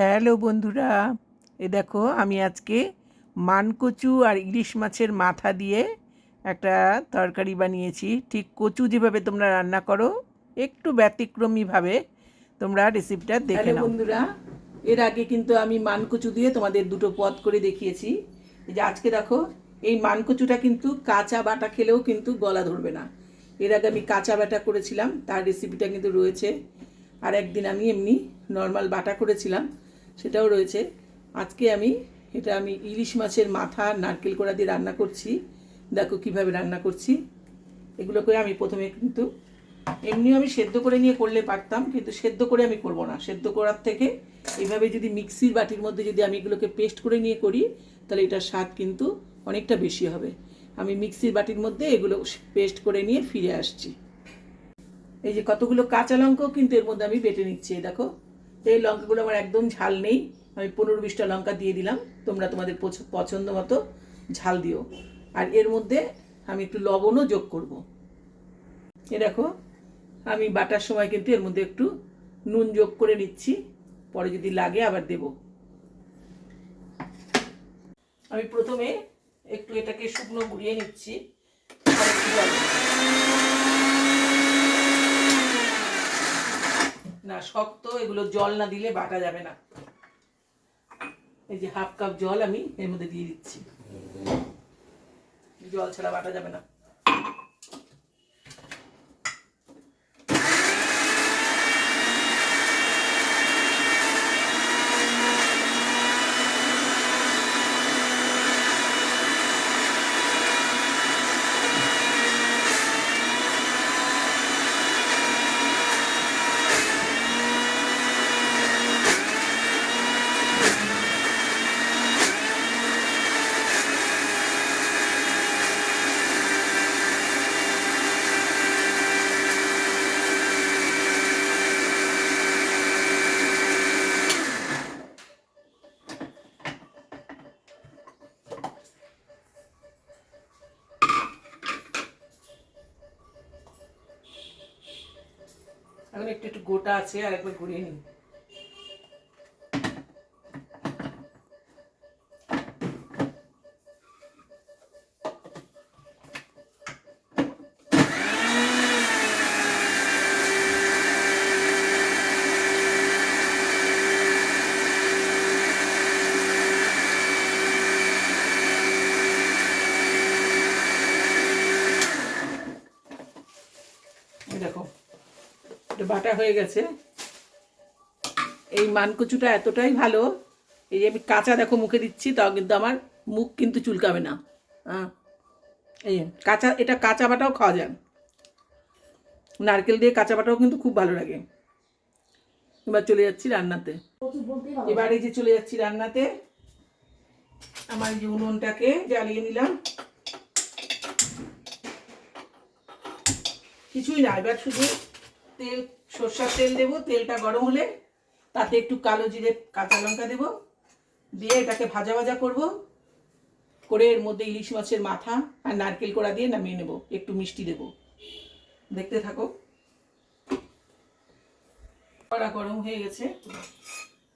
Hello বন্ধুরা এ দেখো আমি আজকে মানকচু আর ইলিশ মাছের মাথা দিয়ে একটা তরকারি বানিয়েছি। ঠিক কচু যেভাবে তোমরা রান্না করো একটু ব্যতিক্রমীভাবে তোমরা রেসিপিটা দেখে নাও। বন্ধুরা এর আগে কিন্তু আমি মানকচু দিয়ে তোমাদের দুটো পদ করে দেখিয়েছি। যে আজকে দেখো এই মানকচুটা কিন্তু কাঁচা বাটা খেলেও কিন্তু গলা ধরবে না। এর আগে আমি কাঁচা বাটা করেছিলাম তার রেসিপিটা কিন্তু রয়েছে। আর একদিন আমি এমনি নর্মাল বাটা করেছিলাম। সেটাও রয়েছে। আজকে আমি, এটা আমি ইলিশ মাছের মাথা, নারকেল কোড়া দিয়ে রান্না করছি। দেখো কীভাবে রান্না করছি। এগুলোকে আমি প্রথমে কিন্তু, এমনিও আমি সেদ্ধ করে নিয়ে করলে পারতাম, কিন্তু সেদ্ধ করে আমি করব না। সেদ্ধ করার থেকে এভাবে যদি মিক্সির বাটির মধ্যে যদি আমি এগুলোকে পেস্ট করে নিয়ে করি, তাহলে এটার স্বাদ কিন্তু অনেকটা বেশি হবে। আমি মিক্সির বাটির মধ্যে এগুলো পেস্ট করে নিয়ে ফিরে আসছি। এই যে কতগুলো কাঁচা লঙ্কাও কিন্তু এর মধ্যে আমি বেটে নিচ্ছি, এই এই লঙ্কাগুলো আমার একদম ঝাল নেই। আমি পনেরো বিশটা লঙ্কা দিয়ে দিলাম। তোমরা তোমাদের পছ- পছন্দ মতো ঝাল দিও। আর এর মধ্যে আমি একটু লবণও যোগ করব। এ দেখো, আমি বাটার সময় কিন্তু এর মধ্যে একটু নুন যোগ করে নিচ্ছি। পরে যদি লাগে আবার দেব। আমি প্রথমে একটু এটাকে শুকনো গুঁড়িয়ে নিচ্ছি। আর একটু জল দেব। না, শক্ত, এগুলো জল না দিলে বাটা যাবে না। এই যে হাফ কাপ জল আমি এর মধ্যে দিয়ে দিচ্ছি। জল ছাড়া বাটা যাবে না। এখন একটু একটু গোটা আছে আর একবার ঘুরিয়ে নিই এই দেখো এটা বাটা হয়ে গেছে। এই মানকচুটা এতটাই ভালো, এই যে আমি কাঁচা দেখো মুখে দিচ্ছি, তাও কিন্তু আমার মুখ কিন্তু চুলকাবে না। এই কাঁচা, এটা কাঁচা বাটাও খাওয়া যায়। নারকেল দিয়ে কাঁচা বাটাও কিন্তু খুব ভালো লাগে। এবার চলে যাচ্ছি রান্নাতে। এবার যে চলে যাচ্ছি রান্নাতে, আমার যে উনুনটাকে জ্বালিয়ে নিলাম। কিছুই না, এবার শুধু তেল সর্ষার তেল দেবো, তেলটা গরম হলে তাতে একটু কালো জিরে, কাঁচা লঙ্কা দেবো, দিয়ে এটাকে ভাজা ভাজা করব। করে এর মধ্যে ইলিশ মাছের মাথা আর নারকেল কোড়া দিয়ে নামিয়ে নেব, একটু মিষ্টি দেব। দেখতে থাকো। কড়া গরম হয়ে গেছে।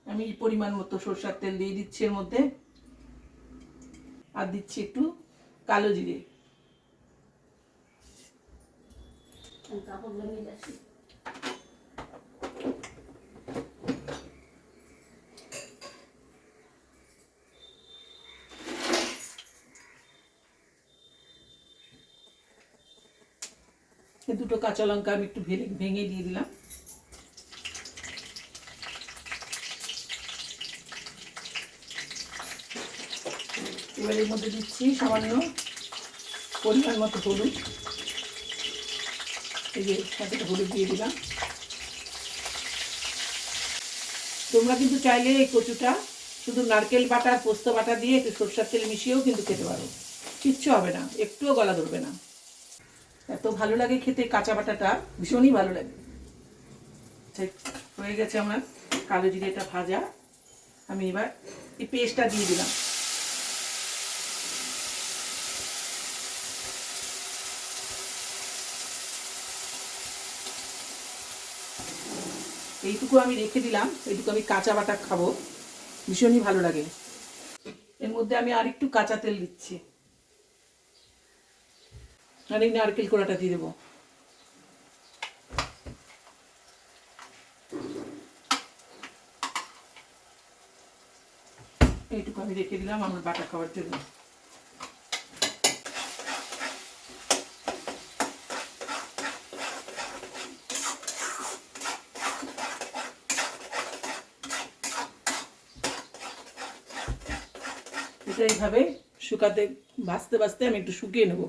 আমি পরিমাণ মতো সর্ষার তেল দিয়ে দিচ্ছি এর মধ্যে। আর দিচ্ছি একটু কালো জিরে। দুটো কাঁচা লঙ্কা আমি একটু ভেঙে ভেঙে দিয়ে দিলাম। এবার এর মধ্যে দিচ্ছি সামান্য পরিমাণ মতো হলুদ। এই যে এতটা হলুদ দিয়ে দিলাম। তোমরা কিন্তু চাইলে এই কচুটা শুধু নারকেল বাটা পোস্ত বাটা দিয়ে একটু সরষার তেল মিশিয়েও কিন্তু খেতে পারো। কিচ্ছু হবে না, একটুও গলা ধরবে না। এত ভালো লাগে খেতে, কাঁচা বাটাটা ভীষণই ভালো লাগে। হয়ে গেছে আমার কালো জিরেটা ভাজা। আমি এবার এই পেস্টটা দিয়ে দিলাম। এইটুকু আমি রেখে দিলাম, এইটুকু আমি কাঁচা বাটা খাব। ভীষণই ভালো লাগে। এর মধ্যে আমি আর একটু কাঁচা তেল দিচ্ছি। এই নারকেল কোড়াটা দিয়ে দেবো। এইটুকু আমি রেখে দিলাম, আমার বাটা খাওয়ার জন্য এটা এইভাবে শুকাতে, ভাজতে ভাজতে আমি একটু শুকিয়ে নেব।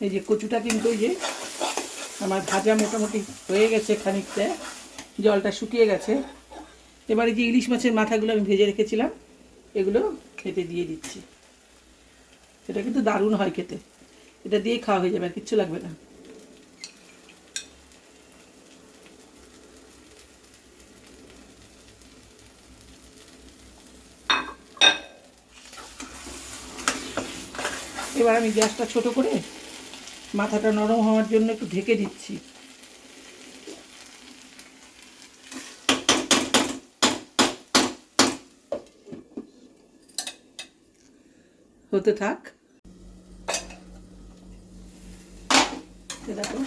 এই যে কচুটা কিন্তু এই যে আমার ভাজা মোটামুটি হয়ে গেছে খানিকটা, জলটা শুকিয়ে গেছে। এবারে যে ইলিশ মাছের মাথাগুলো আমি ভেজে রেখেছিলাম, এগুলো খেতে দিয়ে দিচ্ছি। এটা কিন্তু দারুণ হয় খেতে। এটা দিয়ে খাওয়া হয়ে যাবে আর কিচ্ছু লাগবে না। এবার আমি গ্যাসটা ছোট করে মাথাটা নরম হওয়ার জন্য একটু ঢেকে দিচ্ছি। হতে থাক। দেখো।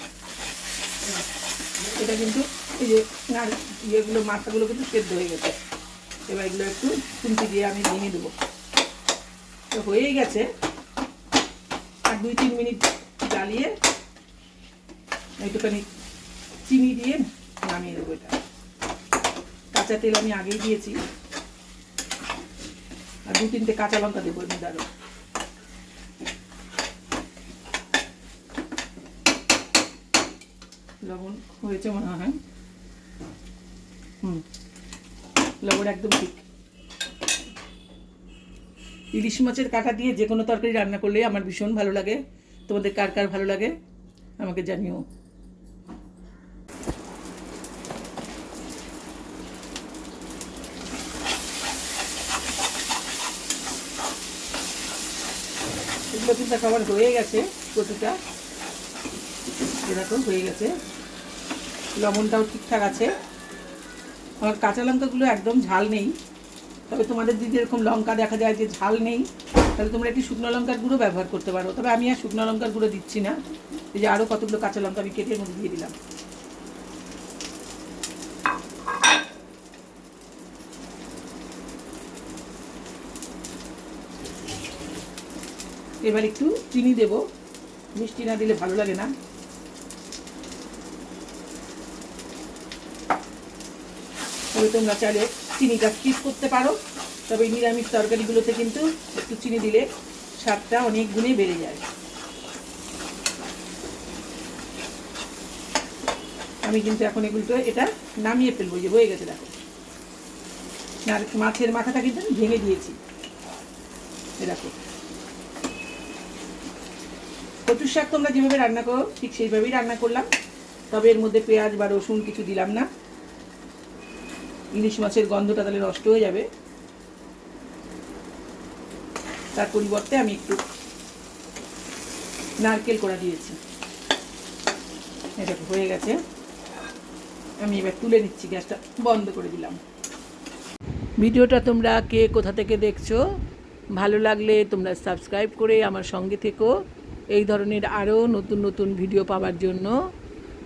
এটা কিন্তু এই যে ইয়েগুলো, মাথাগুলো কিন্তু সেদ্ধ হয়ে গেছে। এবার এগুলো একটু খুন্তি দিয়ে আমি ভেঙে দেবো। হয়েই গেছে। আর দুই তিন মিনিট জ্বালিয়ে একটুখানি চিনি দিয়ে নামিয়ে দেবো এটা। কাঁচা তেল আমি আগেই দিয়েছি। আর দু তিনটে কাঁচা লঙ্কা দেবো এমনি দাঁড়ো লবণ হয়েছে মনে হয়। লবণ একদম ঠিক। ইলিশ মাছের কাঁটা দিয়ে যে কোনো তরকারি রান্না করলে আমার ভীষণ ভালো লাগে। তোমাদের কার কার ভালো লাগে আমাকে জানিও। এগুলো কিন্তু খাবার হয়ে গেছে, কচুটা। এরকম হয়ে গেছে। লবণটাও ঠিকঠাক আছে। আমার কাঁচা লঙ্কাগুলো একদম ঝাল নেই। তবে তোমাদের যদি এরকম লঙ্কা দেখা যায় যে ঝাল নেই। তাহলে তোমরা একটি শুকনো লঙ্কার গুঁড়ো ব্যবহার করতে পারো। তবে আমি আর শুকনো লঙ্কার গুঁড়ো দিচ্ছি না। এই যে আরও কতগুলো কাঁচা লঙ্কা আমি কেটে মধ্যে দিয়ে দিলাম। এবার একটু চিনি দেব। মিষ্টি না দিলে ভালো লাগে না। তবে তোমরা চাইলে চিনিটা স্কিপ করতে পারো। তবে নিরামিষ তরকারিগুলোতে কিন্তু একটু চিনি দিলে স্বাদটা অনেক গুণে বেড়ে যায়। আমি কিন্তু এখন এগুলো এটা নামিয়ে ফেলব যে হয়ে গেছে দেখো। আর মাছের মাথাটা কিন্তু আমি ভেঙে দিয়েছি। দেখো। কচুর শাক তোমরা যেভাবে রান্না করো, ঠিক সেইভাবেই রান্না করলাম। তবে এর মধ্যে পেঁয়াজ বা রসুন কিছু দিলাম না। ইলিশ মাছের গন্ধটা তাহলে নষ্ট হয়ে যাবে। তার পরিবর্তে আমি একটু নারকেল করা দিয়েছি। এটা হয়ে গেছে। আমি এবার তুলে নিচ্ছি, গ্যাসটা বন্ধ করে দিলাম। ভিডিওটা তোমরা কে কোথা থেকে দেখছ, ভালো লাগলে তোমরা সাবস্ক্রাইব করে আমার সঙ্গে থেকো। এই ধরনের আরও নতুন নতুন ভিডিও পাওয়ার জন্য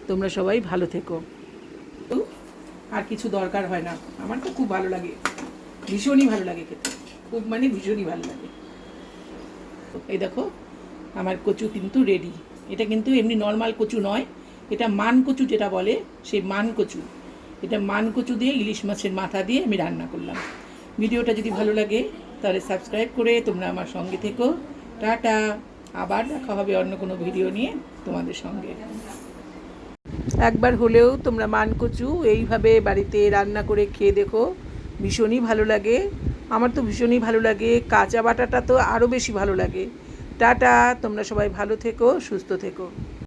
তোমরা সবাই ভালো থেকো। আর কিছু দরকার হয় না। আমার তো খুব ভালো লাগে। ভীষণই ভালো লাগে খেতে। খুব মানে ভীষণই ভালো লাগে। এই দেখো, আমার কচু কিন্তু রেডি এটা কিন্তু এমনি নর্মাল কচু নয়। এটা মান কচু যেটা বলে, সেই মান কচু। এটা মান কচু দিয়ে ইলিশ মাছের মাথা দিয়ে আমি রান্না করলাম। ভিডিওটা যদি ভালো লাগে, তাহলে সাবস্ক্রাইব করে তোমরা আমার সঙ্গে থেকো। টাটা। আবার দেখা হবে অন্য কোনো ভিডিও নিয়ে তোমাদের সঙ্গে। একবার হলেও তোমরা মানকচু এইভাবে বাড়িতে রান্না করে খেয়ে দেখো। ভীষণই ভালো লাগে। আমার তো ভীষণই ভালো লাগে। কাঁচা বাটাটা তো আরও বেশি ভালো লাগে। টাটা, তোমরা সবাই ভালো থেকো, সুস্থ থেকো।